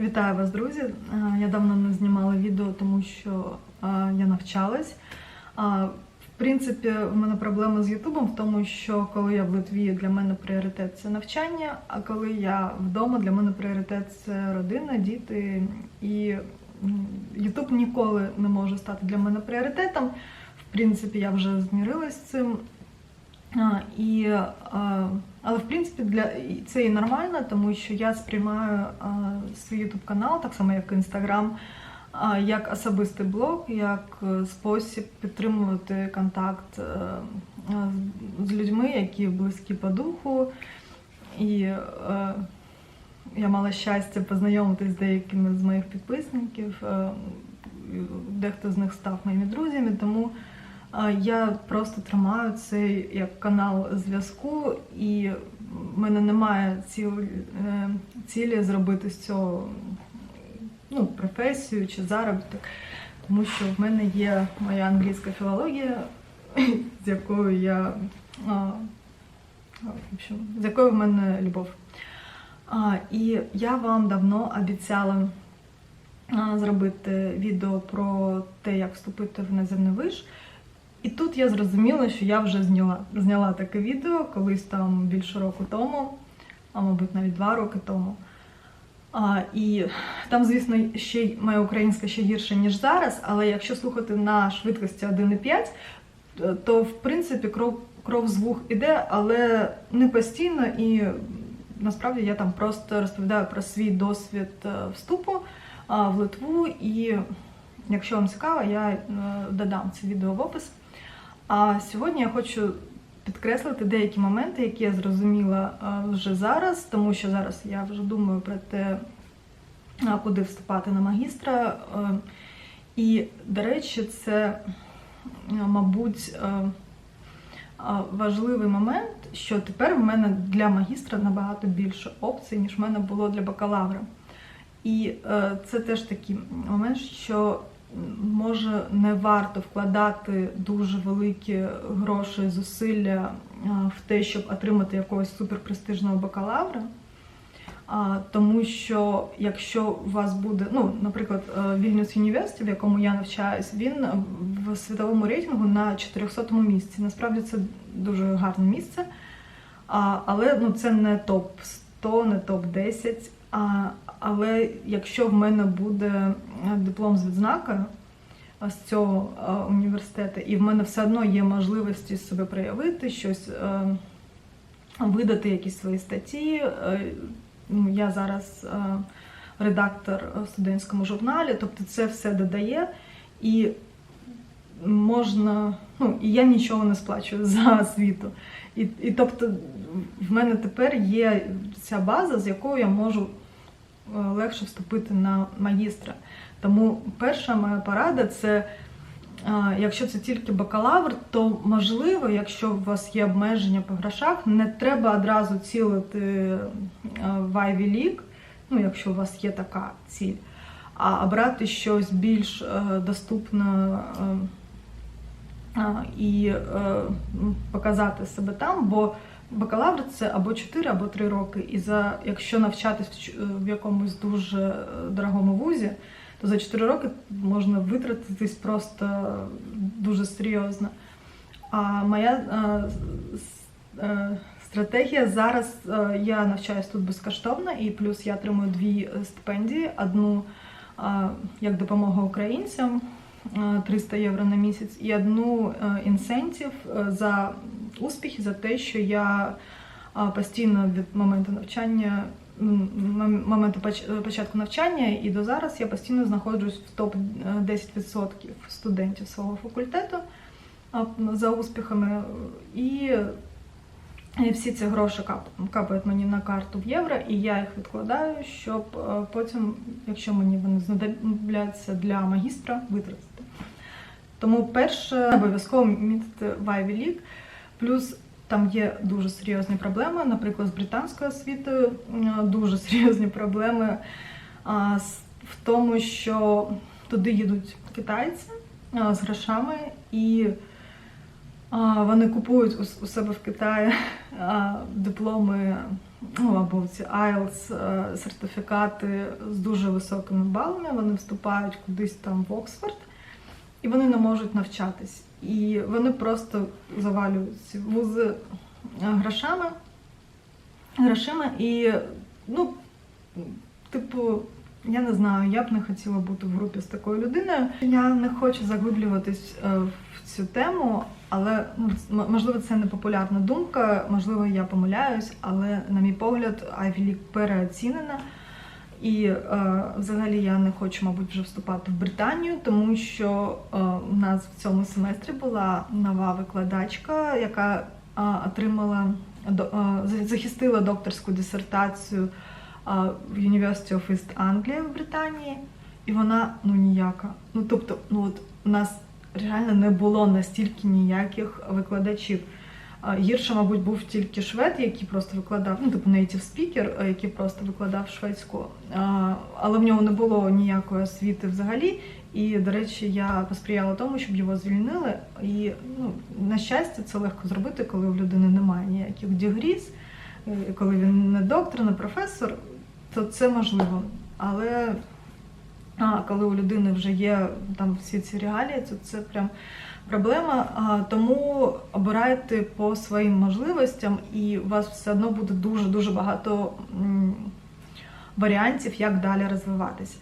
Вітаю вас, друзі. Е, Я давно не знімала відео, тому що е, я навчалась. В принципі, в мене проблема з Ютубом в тому, що коли я в Литві, для мене пріоритет це навчання, а коли я вдома, для мене пріоритет це родина, діти. І Ютуб ніколи не може стати для мене пріоритетом. В принципі, я вже змірилась з цим. І, а, але в принципі для це і нормально, тому що я сприймаю а, свій YouTube канал, так само як а, як особистий блог, як е, спосіб підтримувати контакт е, а, з- людьми, які близькі по духу. І е, я мала щастя познайомитись з деякими з моїх підписників. е, Дехто з них став моїми друзями, тому а, Я просто тримаю цей як канал зв'язку, і в мене немає цілі, е, цілі зробити з цього ну, професію чи заробіток, тому що в мене є моя англійська філологія, з якою я в общем, з якою в мене любов. І я вам давно обіцяла зробити відео про те, як вступити в наземний виш. І тут я зрозуміла, що я вже зняла, зняла таке відео колись там більше року тому, а мабуть навіть два роки тому. А, і там, звісно, ще й моя українська ще гірше, ніж зараз, але якщо слухати на швидкості 1,5, то- в принципі кров, кров з вух іде, але не постійно. І насправді я там просто розповідаю про свій досвід е, вступу в Литву. І якщо вам цікаво, я е, додам це відео в опис. А сьогодні я хочу підкреслити деякі моменти, які я зрозуміла вже зараз, тому що зараз я вже думаю про те, куди вступати на магістра. І, до речі, це, мабуть, важливий момент, що тепер в мене для магістра набагато більше опцій, ніж в мене було для бакалавра. І е, це теж такий момент, що може не варто вкладати дуже великі гроші, зусилля е, в те, щоб отримати якогось суперпрестижного бакалавра. Тому що якщо у вас буде, ну, наприклад, Вільнюс University, в якому я навчаюсь, він в світовому рейтингу на 400 місці. Насправді це дуже гарне місце. Але ну, це не топ 100, не топ 10. А, але якщо в мене буде е, диплом з відзнакою з цього університету, і в мене все одно є можливості себе проявити, щось е, видати якісь свої статті. е, ну, Я зараз е, редактор в студентському журналі, тобто це все додає. І можна, ну і я нічого не сплачую за освіту. І, і тобто в мене тепер є ця база, з якою я можу е, легше вступити на магістра. Тому перша моя порада це. Якщо це тільки бакалавр, то можливо, якщо у вас є обмеження по грошах, не треба одразу цілити е, в Ivy League, ну якщо у вас є така ціль, а обрати щось більш е, доступне е, і е, показати себе там, бо бакалавр це або 4, або 3 роки. І за якщо навчатись в якомусь дуже е, дорогому вузі, то за 4 роки можна витратитись просто дуже серйозно. А моя е, е, стратегія зараз я навчаюсь тут безкоштовно, і плюс я отримую дві стипендії: одну як допомога українцям. е, 300 євро на місяць і одну інсентів за успіхи, за те, що я е, постійно від моменту навчання, м- моменту початку навчання і до зараз я постійно знаходжусь в топ 10% студентів свого факультету за успіхами. І і всі ці гроші капають мені на карту в євро, і я їх відкладаю, щоб е, потім, якщо мені вони знадобляться для магістра, витратити. Тому перше обов'язково мітити в Ivy League. Плюс там є дуже серйозні проблеми, наприклад, з британською освітою дуже серйозні проблеми в тому, що туди їдуть китайці з грошами і вони купують у, себе в Китаї дипломи ну або ці IELTS сертифікати з дуже високими балами, вони вступають кудись там в Оксфорд, і вони не можуть навчатись. І вони просто завалюють ці вузи е, грошами, грошима і, ну, типу, я не знаю, я б не хотіла бути в групі з такою людиною. Я не хочу заглиблюватись е, в цю тему, але ну, можливо це не популярна думка, можливо, я помиляюсь, але на мій погляд, Ivy League переоцінена. І е, взагалі я не хочу, мабуть, вже вступати в Британію, тому що е, у нас в цьому семестрі була нова викладачка, яка е, отримала е, захистила докторську дисертацію е, в University of East Anglia в Британії, і вона ну ніяка. Ну тобто, ну от у нас реально не було настільки ніяких викладачів. Гірше, мабуть, був тільки швед, який просто викладав, ну, типу native а, який просто викладав шведську. Але в нього не було ніякої освіти взагалі. І, до речі, я посприяла тому, щоб його звільнили. І ну, на щастя, це легко зробити, коли у людини немає ніяких дігріз, коли він не доктор, не професор, то це можливо. Але а, коли у людини вже є там всі ці реалії, то це прям проблема. А, Тому обирайте по своїм можливостям, і у вас все одно буде дуже дуже багато м, варіантів, як далі розвиватись.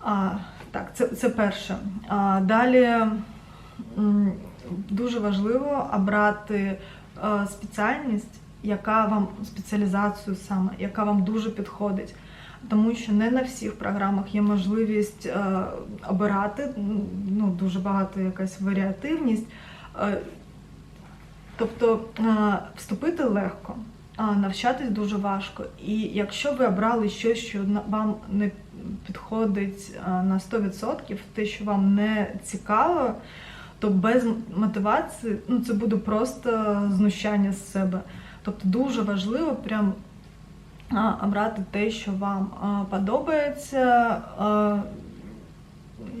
А, так, це, це перше. А, далі м, дуже важливо обрати е, спеціальність, яка вам спеціалізацію саме, яка вам дуже підходить. Тому що не на всіх програмах є можливість е, обирати ну, дуже багато якась варіативність. Е, тобто е, вступити легко, а навчатись дуже важко. І якщо ви обрали щось, що вам не підходить на 100%, те, що вам не цікаво, то без мотивації ну, це буде просто знущання з себе. Тобто дуже важливо прям обрати те, що вам подобається,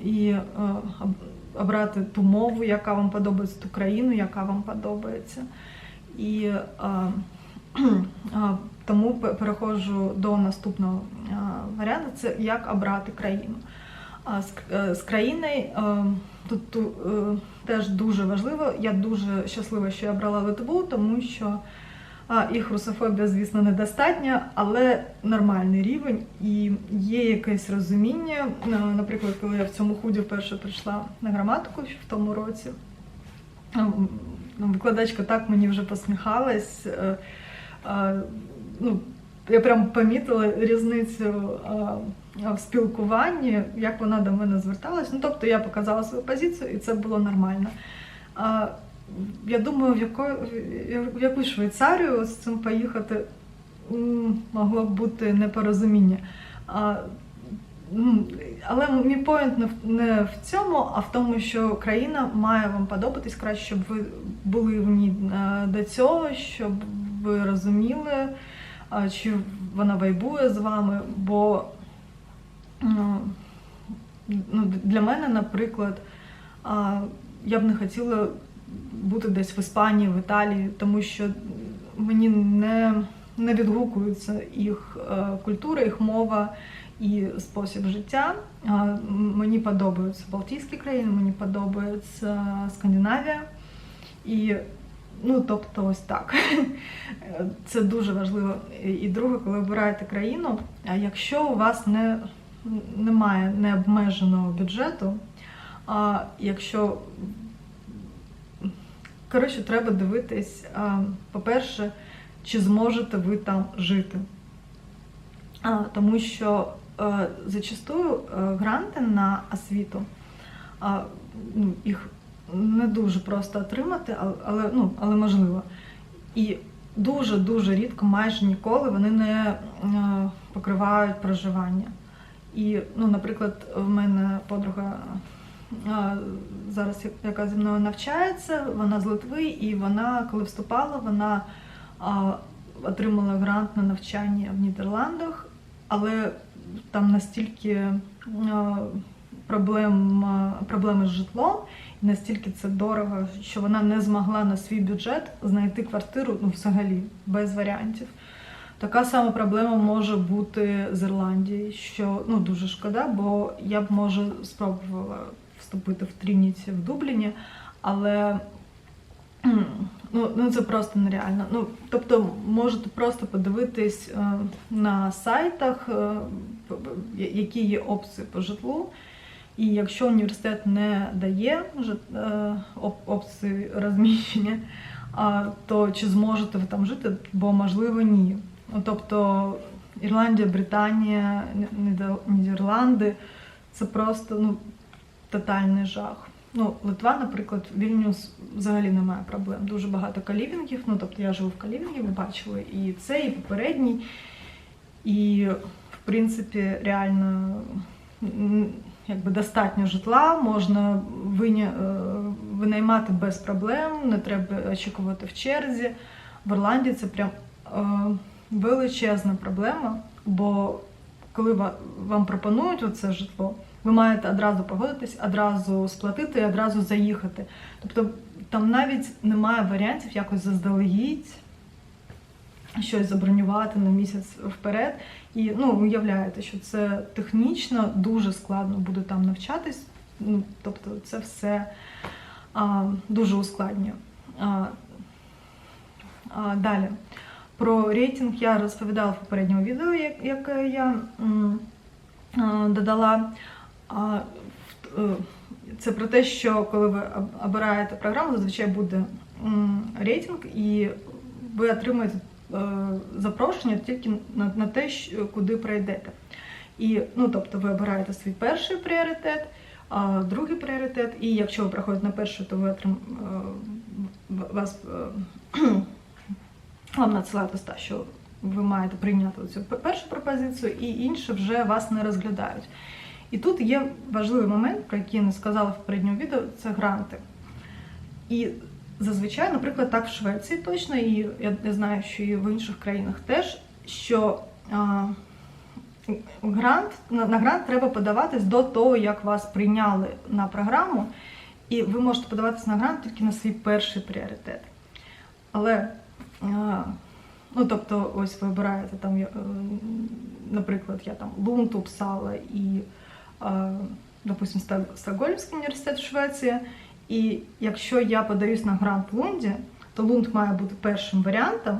і обрати ту мову, яка вам подобається, ту країну, яка вам подобається. І тому пе- переходжу до наступного варіанту: це як обрати країну. З, е, з країною е, тут е, теж дуже важливо. Я дуже щаслива, що я брала ВТБУ, тому що їх русофобія, звісно, недостатня, але нормальний рівень і є якесь розуміння. Е, Наприклад, коли я в цьому худі вперше прийшла на граматику в тому році, е, викладачка так мені вже посміхалась. е, Ну, я прям помітила різницю в спілкуванні, як вона до мене зверталась. Ну, тобто я показала свою позицію, і це було нормально. Я думаю, в, яко, в яку Швейцарію з цим поїхати могло б бути непорозуміння. А, але мій поінт не в, цьому, а в тому, що країна має вам подобатись краще, щоб ви були в ній е, до цього, щоб ви розуміли, чи вона вайбує з вами. Бо ну, для мене, наприклад, я б не хотіла бути десь в Іспанії, в Італії, тому що мені не, не відгукується їх е, культура, їх мова і спосіб життя. Мені подобаються Балтійські країни, мені подобається Скандинавія. І ну, тобто, ось так. Це дуже важливо. І- друге, коли обираєте країну, якщо у вас не, немає необмеженого бюджету, якщо коротше, треба дивитись, по-перше, чи зможете ви там жити. Тому що е, зачастую е, гранти на освіту, ну, їх не дуже просто отримати, але, ну, але можливо. І дуже-дуже рідко, майже ніколи вони не е, покривають проживання. І, ну, наприклад, в мене подруга зараз, яка зі мною навчається, вона з Литви, і вона, коли вступала, вона отримала грант на навчання в Нідерландах, але там настільки проблем, проблеми з житлом, і настільки це дорого, що вона не змогла на свій бюджет знайти квартиру ну, взагалі без варіантів. Така сама проблема може бути з Ірландією, що ну дуже шкода, бо я б може спробувала вступити в Трініті в Дубліні, але ну, ну це просто нереально. Ну, тобто можете просто подивитись е, на сайтах, е, які є опції по житлу. І якщо університет не дає е, опції розміщення, то чи зможете ви там жити? Бо можливо ні. Ну, Тобто Ірландія, Британія, Нідер- Нідерланди це просто ну, тотальний жах. Ну, Литва, наприклад, Вільнюс взагалі немає проблем. Дуже багато калівінгів. Ну, тобто я живу в калівінгі, ви бачили і це, і попередній. І, в принципі, реально якби достатньо житла, можна виня... е, винаймати без проблем, не треба очікувати в черзі. В Ірландії це прям е, величезна проблема, бо коли вам пропонують оце житло, ви маєте одразу погодитись, одразу сплатити і одразу заїхати. Тобто там навіть немає варіантів якось заздалегідь щось забронювати на місяць вперед. І ну, уявляєте, що це технічно дуже складно буде там навчатись. Ну, тобто це все а, дуже ускладнює. А, а, далі. Про рейтинг я розповідала в попередньому відео, яке я м, а, додала. Е, Це про те, що коли ви обираєте програму, зазвичай буде рейтинг, і ви отримуєте е, запрошення тільки на, те, куди прийдете. І, ну, тобто ви обираєте свій перший пріоритет, другий пріоритет, і якщо ви проходите на перший, то ви отрим, е, вас вам надсилають листа, що ви маєте прийняти цю першу пропозицію, і інше вже вас не розглядають. І тут є важливий момент, про який я не сказала в попередньому відео, це гранти. І зазвичай, наприклад, так в Швеції точно, і я, знаю, що і в інших країнах теж, що а, грант, на, на грант треба подаватись до того, як вас прийняли на програму, і ви можете подаватись на грант тільки на свій перший пріоритет. Але, а, ну тобто, ось ви обираєте там, е, наприклад, я там Лунд Упсала і, допустим, Сток- Стокгольмський університет Швеція. І якщо я подаюсь на грант в Лунді, то Лунд має бути першим варіантом.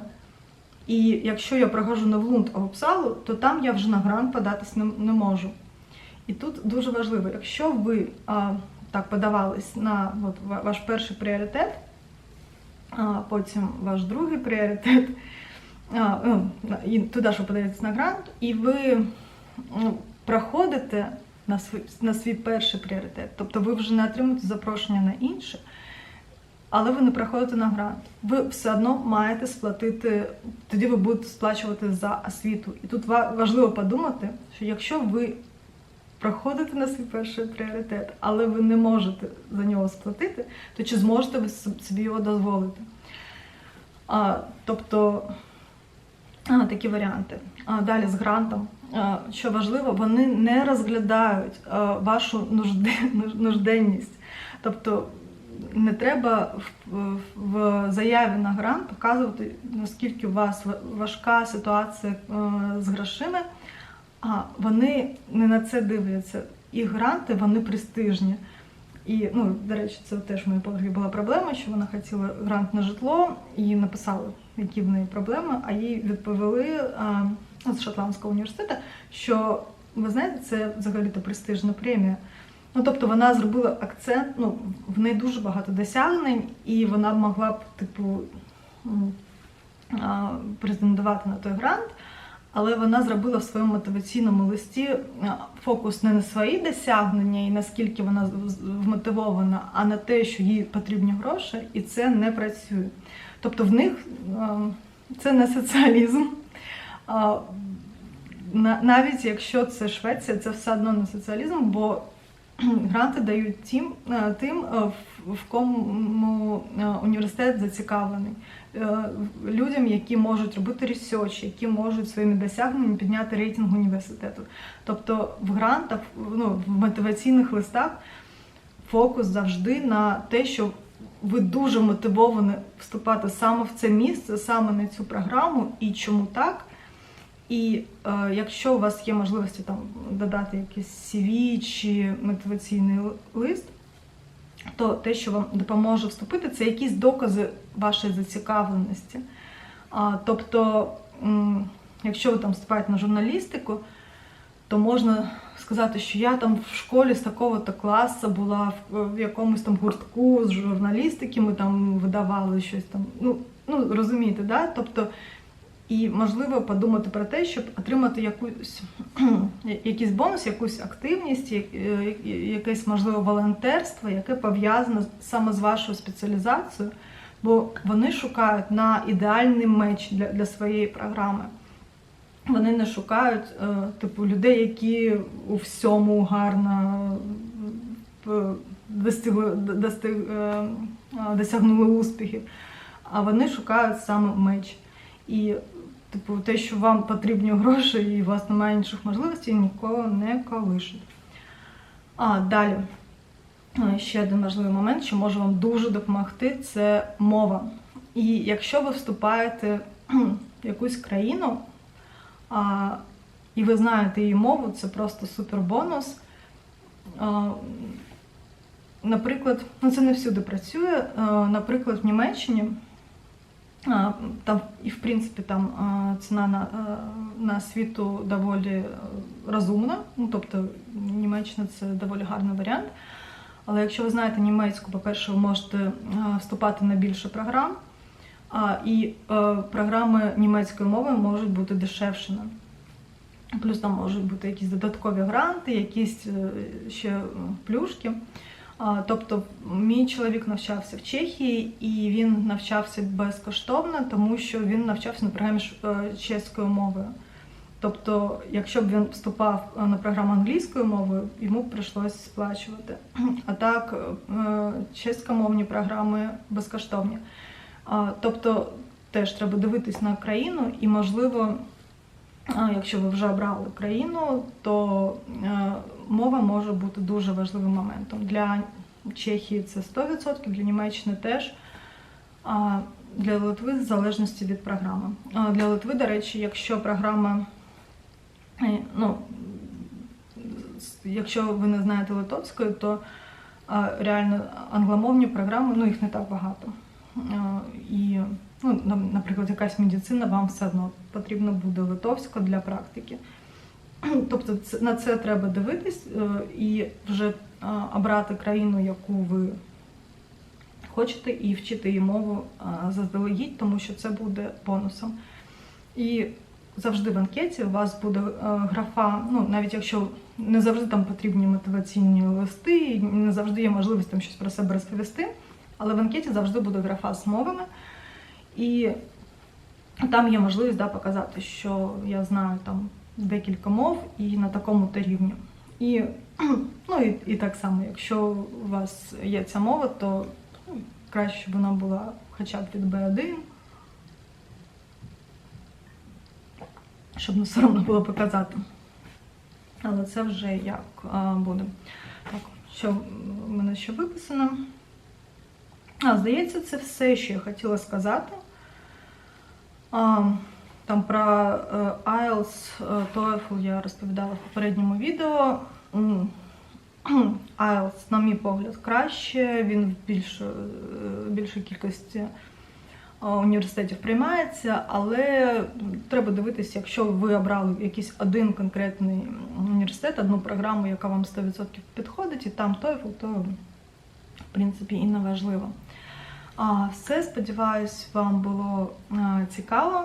І якщо я прохожу не в Лунд, а в Упсалу, то там я вже на грант податись не, можу. І тут дуже важливо, якщо ви а, так подавались на от, ваш перший пріоритет, а потім ваш другий пріоритет, а, ну, і туди ж ви подаєтесь на грант, і ви проходите на свій, на свій перший пріоритет. Тобто ви вже не отримуєте запрошення на інше, але ви не проходите на грант. Ви все одно маєте сплатити, тоді ви будете сплачувати за освіту. І тут важливо подумати, що якщо ви проходите на свій перший пріоритет, але ви не можете за нього сплатити, то чи зможете ви собі його дозволити? А, тобто а, такі варіанти. А, далі з грантом. Що важливо, вони не розглядають вашу нужденність. Тобто не треба в, заяві на грант показувати, наскільки у вас важка ситуація е, з грошима. А вони не на це дивляться. І гранти вони престижні. І, ну, до речі, це теж в моїй подруги була проблема, що вона хотіла грант на житло, і написали, які в неї проблеми, а їй відповіли з Шотландського університету, що ви знаєте, це взагалі-то престижна премія. Ну, тобто вона зробила акцент, ну, в неї дуже багато досягнень, і вона могла б, типу, м, претендувати на той грант, але вона зробила в своєму мотиваційному листі фокус не на свої досягнення і наскільки вона вмотивована, а на те, що їй потрібні гроші, і це не працює. Тобто в них це не соціалізм. Навіть якщо це Швеція, це все одно не соціалізм, бо гранти дають тим, е, тим е, в- кому е, університет зацікавлений. Людям, які можуть робити ресерч, які можуть своїми досягненнями підняти рейтинг університету. Тобто в грантах, ну, в мотиваційних листах фокус завжди на те, що ви дуже мотивовані вступати саме в це місце, саме на цю програму, і чому так? І е, якщо у вас є можливості там додати якийсь CV чи мотиваційний лист, то те, що вам допоможе вступити, це якісь докази вашої зацікавленості. А, тобто, якщо ви там вступаєте на журналістику, то можна сказати, що я там в школі з такого-то класу була в, в якомусь там гуртку з журналістики, ми там видавали щось там. Ну, ну розумієте, да? Тобто, і можливо подумати про те, щоб отримати якусь якийсь бонус, якусь активність, е, якесь можливо волонтерство, яке пов'язане саме з вашою спеціалізацією, бо вони шукають на ідеальний меч для, для своєї програми. Вони не шукають е, типу людей, які у всьому гарно е, достигли, достиг, досягнули успіхів, а вони шукають саме меч. І типу, те, що вам потрібні гроші і у вас немає інших можливостей, нікого не колишить. А далі. Ще один важливий момент, що може вам дуже допомогти, це мова. І якщо ви вступаєте в якусь країну, а, і ви знаєте її мову, це просто супер бонус. А, наприклад, ну це не всюди працює. А, наприклад, в Німеччині там і в принципі там ціна на, на світу доволі е, розумна. Ну, тобто Німеччина це доволі гарний варіант. Але якщо ви знаєте німецьку, по-перше, ви можете вступати на більше програм, і е, програми німецької мови можуть бути дешевшими. Плюс там можуть бути якісь додаткові гранти, якісь е, ще плюшки. Тобто, мій чоловік навчався в Чехії і він навчався безкоштовно, тому що він навчався на програмі е, чеською мовою. Тобто, якщо б він вступав е, на програму англійською мовою, йому б прийшлося сплачувати. А так, е, чеськомовні програми безкоштовні. Тобто, теж треба дивитись на країну, і, можливо, якщо ви вже обрали країну, то мова може бути дуже важливим моментом. Для Чехії це 100%, для Німеччини теж. А для Литви в залежності від програми. Для Литви, до речі, якщо програма, е, ну, якщо ви не знаєте литовської, то реально англомовні програми, ну їх не так багато. І, ну, наприклад, якась медицина, вам все одно потрібно буде литовська для практики. Тобто на це треба дивитись е, і вже обрати країну, яку ви хочете, і вчити її мову заздалегідь, тому що це буде бонусом. І завжди в анкеті у вас буде е, графа, ну навіть якщо не завжди там потрібні мотиваційні листи, не завжди є можливість там щось про себе розповісти, але в анкеті завжди буде графа з мовами. І там є можливість да, показати, що я знаю там декілька мов і на такому-то рівні. І, ну, і, і так само, якщо у вас є ця мова, то ну, краще, щоб вона була хоча б від B1, щоб не соромно було показати. Але це вже як а, буде. Так, що в мене ще виписано? А, здається, це все, що я хотіла сказати. А, там про е, IELTS, е, TOEFL я розповідала в попередньому відео. IELTS, на мій погляд, краще. Він в більш, е, більшій кількості е, університетів приймається, але треба дивитися, якщо ви обрали якийсь один конкретний університет, одну програму, яка вам 100% підходить, і там TOEFL, то в принципі і не важливо. Все, сподіваюсь, вам було е, цікаво